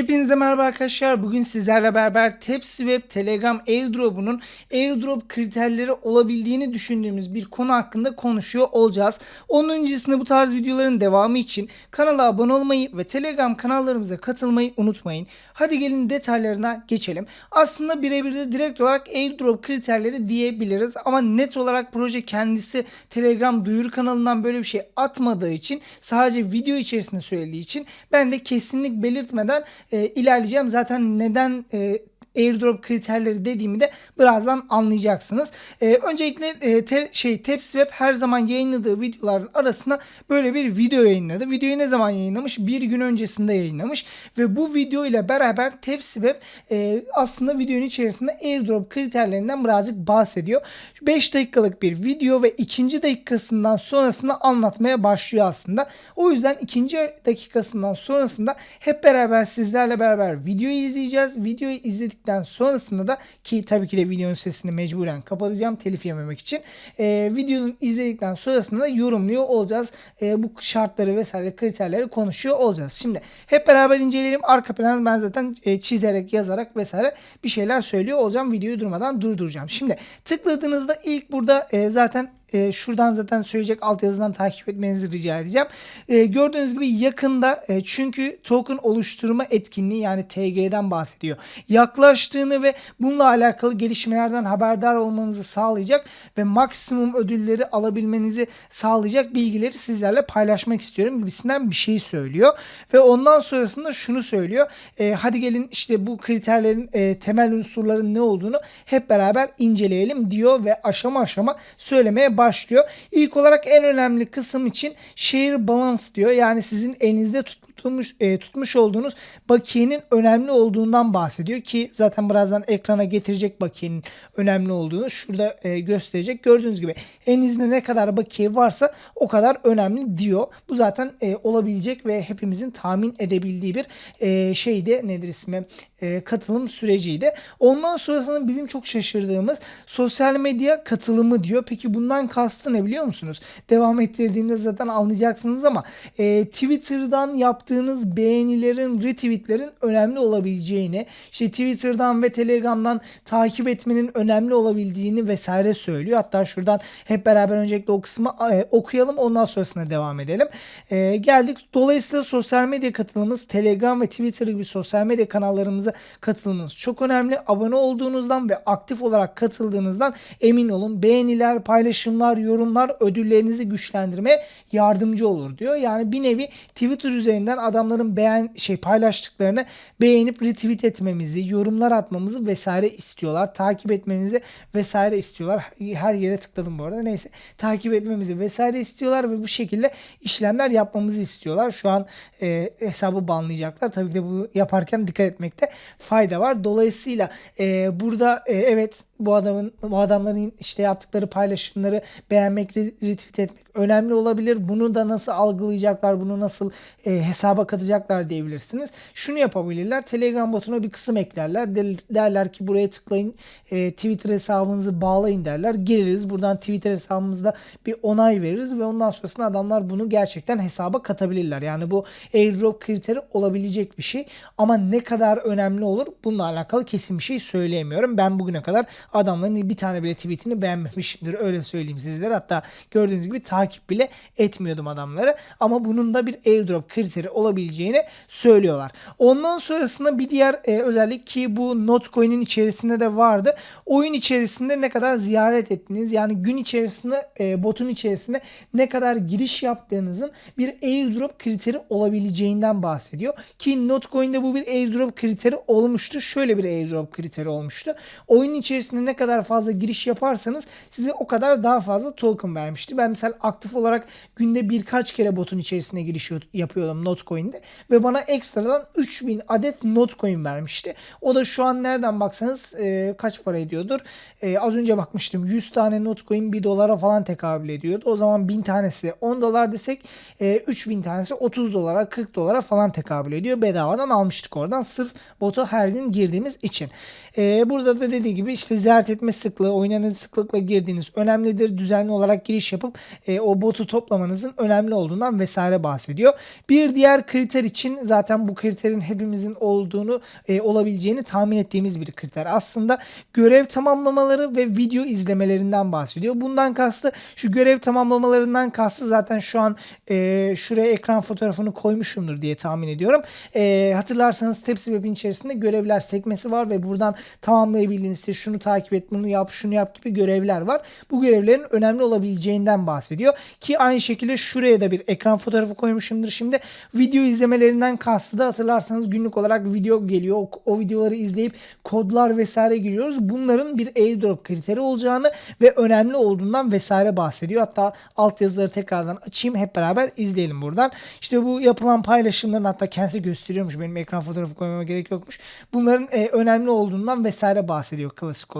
Hepinize merhaba arkadaşlar. Bugün sizlerle beraber Tepsi Web Telegram Airdrop'unun Airdrop kriterleri olabildiğini düşündüğümüz bir konu hakkında konuşuyor olacağız. Onun öncesinde bu tarz videoların devamı için kanala abone olmayı ve Telegram kanallarımıza katılmayı unutmayın. Hadi gelin detaylarına geçelim. Aslında birebir de direkt olarak Airdrop kriterleri diyebiliriz ama net olarak proje kendisi Telegram duyuru kanalından böyle bir şey atmadığı için sadece video içerisinde söylediği için ben de kesinlik belirtmeden e, ilerleyeceğim. Zaten neden e, airdrop kriterleri dediğimi de birazdan anlayacaksınız. E, öncelikle e, te, şey TapsWeb her zaman yayınladığı videoların arasında böyle bir video yayınladı. Videoyu ne zaman yayınlamış? Bir gün öncesinde yayınlamış ve bu video ile beraber TapsWeb e, aslında videonun içerisinde airdrop kriterlerinden birazcık bahsediyor. 5 dakikalık bir video ve ikinci dakikasından sonrasında anlatmaya başlıyor aslında. O yüzden ikinci dakikasından sonrasında hep beraber sizlerle beraber videoyu izleyeceğiz. Videoyu izledikten sonrasında da ki tabii ki de videonun sesini mecburen kapatacağım telif yememek için. E, videonun izledikten sonrasında da yorumluyor olacağız. E, bu şartları vesaire kriterleri konuşuyor olacağız. Şimdi hep beraber inceleyelim. Arka planı ben zaten e, çizerek yazarak vesaire bir şeyler söylüyor olacağım. Videoyu durmadan durduracağım. Şimdi tıkladığınızda ilk burada e, zaten e, şuradan zaten söyleyecek altyazıdan takip etmenizi rica edeceğim. E, gördüğünüz gibi yakında e, çünkü token oluşturma etkinliği yani TG'den bahsediyor. Yaklaştığını ve bununla alakalı gelişmelerden haberdar olmanızı sağlayacak ve maksimum ödülleri alabilmenizi sağlayacak bilgileri sizlerle paylaşmak istiyorum gibisinden bir şey söylüyor. Ve ondan sonrasında şunu söylüyor. E, hadi gelin işte bu kriterlerin e, temel unsurların ne olduğunu hep beraber inceleyelim diyor ve aşama aşama söylemeye başlıyor. İlk olarak en önemli kısım için share balance diyor. Yani sizin elinizde tutmuş e, tutmuş olduğunuz bakiyenin önemli olduğundan bahsediyor ki zaten birazdan ekrana getirecek bakiyenin önemli olduğunu şurada e, gösterecek. Gördüğünüz gibi elinizde ne kadar bakiye varsa o kadar önemli diyor. Bu zaten e, olabilecek ve hepimizin tahmin edebildiği bir e, şeydi nedir ismi e, katılım süreciydi. Ondan sonrasında bizim çok şaşırdığımız sosyal medya katılımı diyor. Peki bundan kastı ne biliyor musunuz? Devam ettirdiğimde zaten anlayacaksınız ama e, Twitter'dan yaptığınız beğenilerin, retweetlerin önemli olabileceğini, işte Twitter'dan ve Telegram'dan takip etmenin önemli olabildiğini vesaire söylüyor. Hatta şuradan hep beraber öncelikle o kısmı e, okuyalım ondan sonrasında devam edelim. E, geldik. Dolayısıyla sosyal medya katılımımız Telegram ve Twitter gibi sosyal medya kanallarımıza katılımınız çok önemli. Abone olduğunuzdan ve aktif olarak katıldığınızdan emin olun. Beğeniler, paylaşımlar, yorumlar ödüllerinizi güçlendirmeye yardımcı olur diyor. Yani bir nevi Twitter üzerinden adamların beğen şey paylaştıklarını beğenip retweet etmemizi, yorumlar atmamızı vesaire istiyorlar. Takip etmemizi vesaire istiyorlar. Her yere tıkladım bu arada. Neyse. Takip etmemizi vesaire istiyorlar ve bu şekilde işlemler yapmamızı istiyorlar. Şu an e, hesabı banlayacaklar. Tabii ki de bu yaparken dikkat etmekte fayda var. Dolayısıyla e, burada e, evet bu adamın bu adamların işte yaptıkları paylaşımları beğenmek, retweet etmek önemli olabilir. Bunu da nasıl algılayacaklar, bunu nasıl e, hesaba katacaklar diyebilirsiniz. Şunu yapabilirler. Telegram botuna bir kısım eklerler. De, derler ki buraya tıklayın, e, Twitter hesabınızı bağlayın derler. Geliriz buradan Twitter hesabımızda bir onay veririz ve ondan sonrasında adamlar bunu gerçekten hesaba katabilirler. Yani bu airdrop kriteri olabilecek bir şey. Ama ne kadar önemli olur bununla alakalı kesin bir şey söyleyemiyorum. Ben bugüne kadar adamların bir tane bile tweetini beğenmemişimdir. Öyle söyleyeyim sizlere. Hatta gördüğünüz gibi takip bile etmiyordum adamları. Ama bunun da bir airdrop kriteri olabileceğini söylüyorlar. Ondan sonrasında bir diğer e, özellik ki bu Notcoin'in içerisinde de vardı. Oyun içerisinde ne kadar ziyaret ettiğiniz yani gün içerisinde e, botun içerisinde ne kadar giriş yaptığınızın bir airdrop kriteri olabileceğinden bahsediyor. Ki Notcoin'de bu bir airdrop kriteri olmuştu. Şöyle bir airdrop kriteri olmuştu. Oyun içerisinde ne kadar fazla giriş yaparsanız size o kadar daha fazla token vermişti. Ben mesela aktif olarak günde birkaç kere botun içerisine giriş yapıyordum Notcoin'de ve bana ekstradan 3000 adet Notcoin vermişti. O da şu an nereden baksanız e, kaç para ediyordur? E, az önce bakmıştım 100 tane Notcoin 1 dolara falan tekabül ediyordu. O zaman 1000 tanesi 10 dolar desek e, 3000 tanesi 30 dolara 40 dolara falan tekabül ediyor. Bedavadan almıştık oradan sırf botu her gün girdiğimiz için. E, burada da dediği gibi işte ziyaret etme sıklığı, oyuna ne sıklıkla girdiğiniz önemlidir. Düzenli olarak giriş yapıp e, o botu toplamanızın önemli olduğundan vesaire bahsediyor. Bir diğer kriter için zaten bu kriterin hepimizin olduğunu e, olabileceğini tahmin ettiğimiz bir kriter. Aslında görev tamamlamaları ve video izlemelerinden bahsediyor. Bundan kastı şu görev tamamlamalarından kastı zaten şu an e, şuraya ekran fotoğrafını koymuşumdur diye tahmin ediyorum. E, hatırlarsanız Tepsi Web'in içerisinde görevler sekmesi var ve buradan tamamlayabildiğiniz işte şunu takip et, bunu yap, şunu yap gibi görevler var. Bu görevlerin önemli olabileceğinden bahsediyor. Ki aynı şekilde şuraya da bir ekran fotoğrafı koymuşumdur. Şimdi video izlemelerinden kastı da hatırlarsanız günlük olarak video geliyor. O, o videoları izleyip kodlar vesaire giriyoruz. Bunların bir airdrop kriteri olacağını ve önemli olduğundan vesaire bahsediyor. Hatta alt yazıları tekrardan açayım hep beraber izleyelim buradan. İşte bu yapılan paylaşımların hatta kendisi gösteriyormuş. Benim ekran fotoğrafı koymama gerek yokmuş. Bunların e, önemli olduğundan vesaire bahsediyor klasik olarak.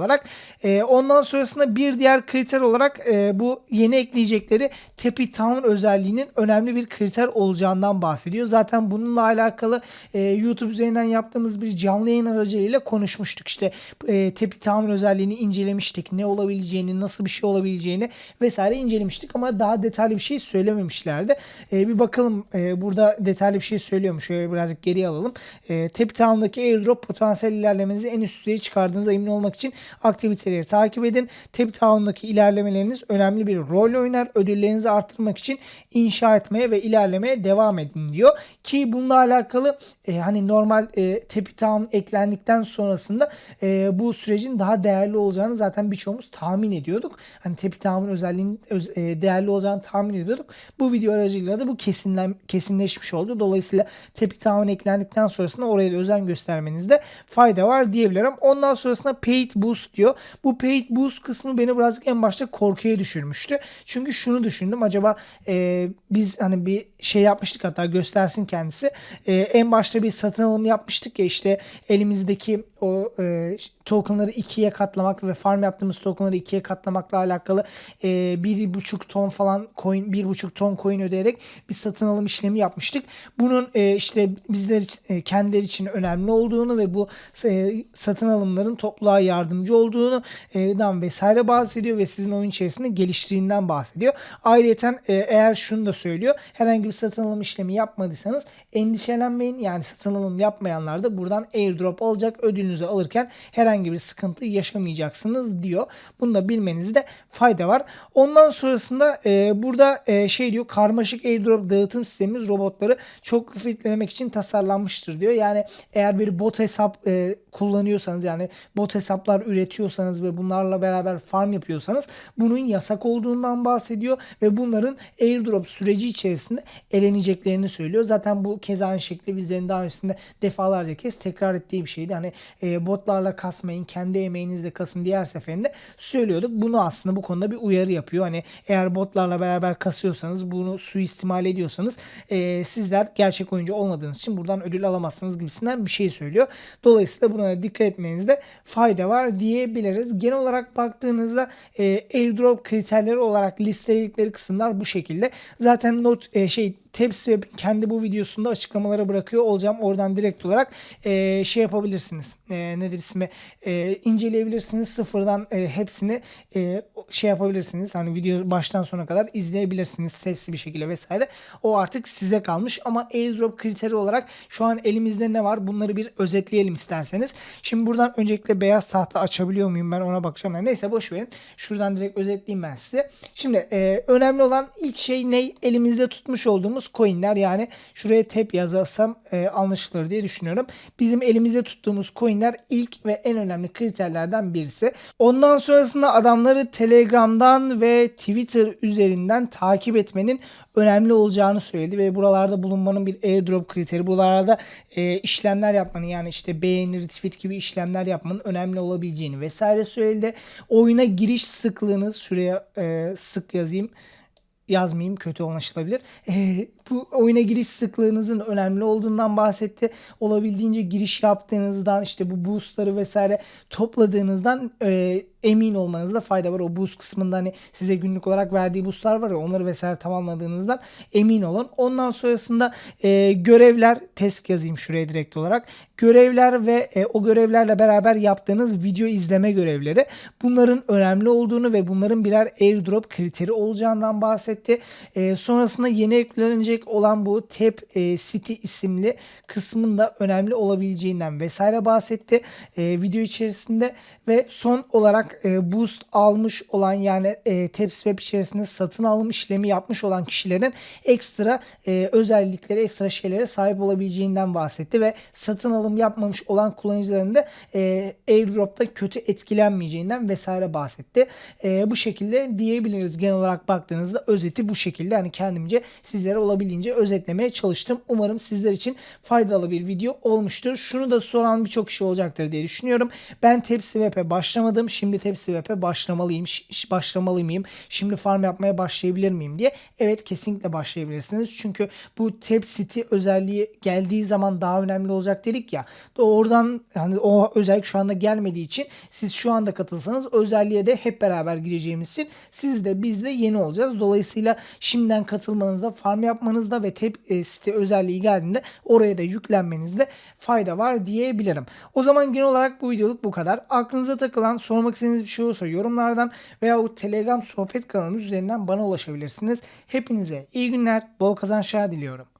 E, ondan sonrasında bir diğer kriter olarak e, bu yeni ekleyecekleri Tepi Town özelliğinin önemli bir kriter olacağından bahsediyor. Zaten bununla alakalı e, YouTube üzerinden yaptığımız bir canlı yayın aracılığıyla konuşmuştuk. İşte e, Tepi Town özelliğini incelemiştik. Ne olabileceğini, nasıl bir şey olabileceğini vesaire incelemiştik ama daha detaylı bir şey söylememişlerdi. E, bir bakalım e, burada detaylı bir şey söylüyormuş. Şöyle birazcık geriye alalım. E, Tepi Town'daki airdrop potansiyel ilerlemenizi en üst düzeye çıkardığınıza emin olmak için aktiviteleri takip edin. Tepi Town'daki ilerlemeleriniz önemli bir rol oynar. Ödüllerinizi arttırmak için inşa etmeye ve ilerlemeye devam edin diyor. Ki bununla alakalı e, hani normal e, Tepi Town eklendikten sonrasında e, bu sürecin daha değerli olacağını zaten birçoğumuz tahmin ediyorduk. Hani Tepi Town'un özelliğinin öz, e, değerli olacağını tahmin ediyorduk. Bu video aracılığıyla da bu kesinlen, kesinleşmiş oldu. Dolayısıyla Tepi Town eklendikten sonrasında oraya da özen göstermenizde fayda var diyebilirim. Ondan sonrasında Paid Boost diyor. Bu Paid Boost kısmı beni birazcık en başta korkuya düşürmüştü. Çünkü şunu düşündüm. Acaba e, biz hani bir şey yapmıştık hatta göstersin kendisi. E, en başta bir satın alım yapmıştık ya işte elimizdeki o e, tokenları ikiye katlamak ve farm yaptığımız tokenları ikiye katlamakla alakalı e, bir buçuk ton falan coin, bir buçuk ton coin ödeyerek bir satın alım işlemi yapmıştık. Bunun e, işte bizler için, e, kendileri için önemli olduğunu ve bu e, satın alımların topluluğa yardımcı olduğunu e, dan vesaire bahsediyor ve sizin oyun içerisinde geliştiğinden bahsediyor. Ayrıca e, eğer şunu da söylüyor. Herhangi bir satın alım işlemi yapmadıysanız endişelenmeyin. Yani satın alım yapmayanlar da buradan airdrop alacak. Ödülünüzü alırken herhangi bir sıkıntı yaşamayacaksınız diyor. Bunu da bilmenizde fayda var. Ondan sonrasında e, burada e, şey diyor karmaşık airdrop dağıtım sistemimiz robotları çok filtrelemek için tasarlanmıştır diyor. Yani eğer bir bot hesap e, kullanıyorsanız yani bot hesaplar üretiyorsanız ve bunlarla beraber farm yapıyorsanız bunun yasak olduğundan bahsediyor ve bunların airdrop süreci içerisinde eleneceklerini söylüyor. Zaten bu kez aynı şekilde bizlerin daha öncesinde defalarca kez tekrar ettiği bir şeydi. Hani e, botlarla kasmayın, kendi emeğinizle kasın diğer seferinde söylüyorduk. Bunu aslında bu konuda bir uyarı yapıyor. Hani eğer botlarla beraber kasıyorsanız, bunu suistimal ediyorsanız e, sizler gerçek oyuncu olmadığınız için buradan ödül alamazsınız gibisinden bir şey söylüyor. Dolayısıyla buna dikkat etmenizde fayda var diyebiliriz. Genel olarak baktığınızda e, airdrop kriterleri olarak listeledikleri kısımlar bu şekilde. Zaten not e, şey TapsWeb kendi bu videosunda açıklamalara bırakıyor olacağım. Oradan direkt olarak e, şey yapabilirsiniz. E, nedir ismi? E, inceleyebilirsiniz. Sıfırdan e, hepsini e, şey yapabilirsiniz. Hani video baştan sona kadar izleyebilirsiniz sesli bir şekilde vesaire. O artık size kalmış ama airdrop kriteri olarak şu an elimizde ne var? Bunları bir özetleyelim isterseniz. Şimdi buradan öncelikle beyaz tahta açabiliyor muyum ben ona bakacağım. Yani neyse boş verin. Şuradan direkt özetleyeyim ben size. Şimdi e, önemli olan ilk şey ne? Elimizde tutmuş olduğumuz coinler yani şuraya tap yazarsam e, anlaşılır diye düşünüyorum. Bizim elimizde tuttuğumuz coinler ilk ve en önemli kriterlerden birisi. Ondan sonrasında adamları Telegram'dan ve Twitter üzerinden takip etmenin önemli olacağını söyledi ve buralarda bulunmanın bir airdrop kriteri, buralarda e, işlemler yapmanın yani işte beğeni, retweet gibi işlemler yapmanın önemli olabileceğini vesaire söyledi. Oyuna giriş sıklığınız şuraya e, sık yazayım yazmayayım kötü anlaşılabilir. Bu oyuna giriş sıklığınızın önemli olduğundan bahsetti. Olabildiğince giriş yaptığınızdan işte bu boostları vesaire topladığınızdan e, emin olmanızda fayda var. O boost kısmında hani size günlük olarak verdiği boostlar var ya onları vesaire tamamladığınızdan emin olun. Ondan sonrasında e, görevler test yazayım şuraya direkt olarak. Görevler ve e, o görevlerle beraber yaptığınız video izleme görevleri. Bunların önemli olduğunu ve bunların birer airdrop kriteri olacağından bahsetti. E, sonrasında yeni eklenecek olan bu Tap e, City isimli kısmında önemli olabileceğinden vesaire bahsetti. E, video içerisinde ve son olarak e, boost almış olan yani e, TapSwap içerisinde satın alım işlemi yapmış olan kişilerin ekstra e, özellikleri, ekstra şeylere sahip olabileceğinden bahsetti ve satın alım yapmamış olan kullanıcıların da e, airdrop'ta kötü etkilenmeyeceğinden vesaire bahsetti. E, bu şekilde diyebiliriz genel olarak baktığınızda özeti bu şekilde hani kendimce sizlere olabildiğince özetlemeye çalıştım. Umarım sizler için faydalı bir video olmuştur. Şunu da soran birçok kişi olacaktır diye düşünüyorum. Ben TapSwap'e başlamadım. Şimdi TapSwap'e başlamalıyım. Ş- başlamalı mıyım? Şimdi farm yapmaya başlayabilir miyim diye. Evet kesinlikle başlayabilirsiniz. Çünkü bu Tap City özelliği geldiği zaman daha önemli olacak dedik ya. Oradan hani o özellik şu anda gelmediği için siz şu anda katılsanız özelliğe de hep beraber gireceğimiz için siz de biz de yeni olacağız. Dolayısıyla şimdiden katılmanızda, farm yapmanızda ve Tap e, City özelliği geldiğinde oraya da yüklenmenizde fayda var diyebilirim. O zaman genel olarak bu videoluk bu kadar. Aklınıza takılan, sormak istediğiniz bir şey olursa yorumlardan veya o Telegram sohbet kanalımız üzerinden bana ulaşabilirsiniz. Hepinize iyi günler, bol kazançlar diliyorum.